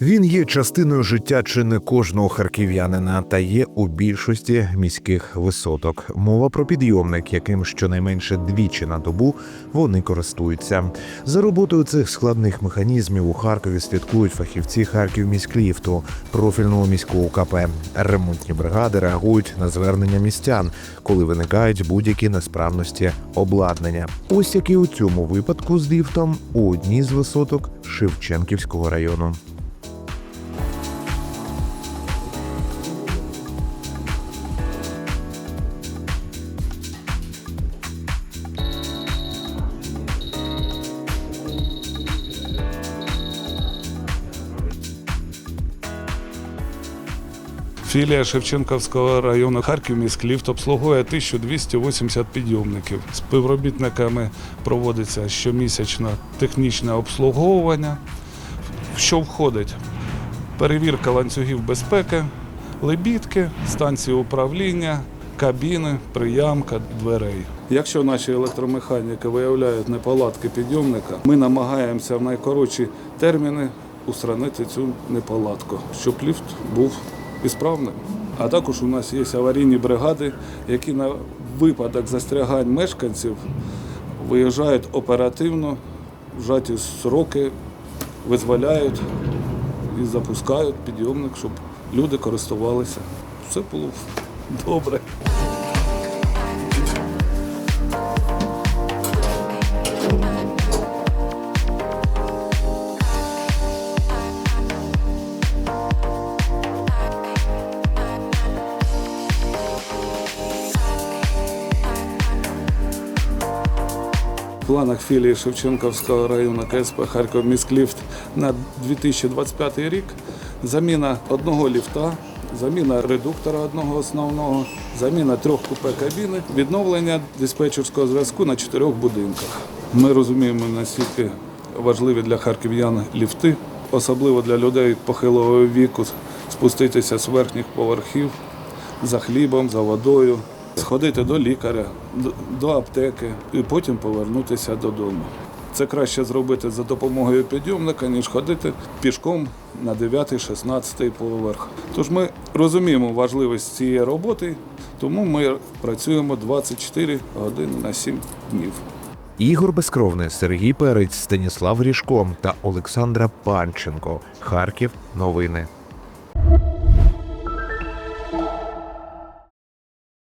Він є частиною життя чи не кожного харків'янина та є у більшості міських висоток. Мова про підйомник, яким щонайменше двічі на добу вони користуються. За роботою цих складних механізмів у Харкові слідкують фахівці Харківміськліфту, профільного міського КП. Ремонтні бригади реагують на звернення містян, коли виникають будь-які несправності обладнання. Ось як і у цьому випадку з ліфтом у одній з висоток Шевченківського району. Філія Шевченківського району Харків міськліфт обслуговує 1280 підйомників. Співробітниками проводиться щомісячне технічне обслуговування, що входить перевірка ланцюгів безпеки, лебідки, станції управління, кабіни, приямка, дверей. Якщо наші електромеханіки виявляють неполадки підйомника, ми намагаємося в найкоротші терміни устранити цю неполадку, щоб ліфт був ісправним. А також у нас є аварійні бригади, які на випадок застрягань мешканців виїжджають оперативно, вжаті сроки, визволяють і запускають підйомник, щоб люди користувалися. Все було добре. Планах філії Шевченківського району КСП Харків міськліфт на 2025 рік заміна одного ліфта, заміна редуктора одного основного, заміна трьох купе кабіни, відновлення диспетчерського зв'язку на чотирьох будинках. Ми розуміємо, наскільки важливі для харків'ян ліфти, особливо для людей похилого віку, спуститися з верхніх поверхів за хлібом, за водою, сходити до лікаря, до- аптеки і потім повернутися додому. Це краще зробити за допомогою підйомника, ніж ходити пішком на 9-16 поверх. Тож ми розуміємо важливість цієї роботи, тому ми працюємо 24 години на 7 днів. Ігор Безкровний, Сергій Перець, Станіслав Ріжко та Олександра Панченко. Харків. Новини.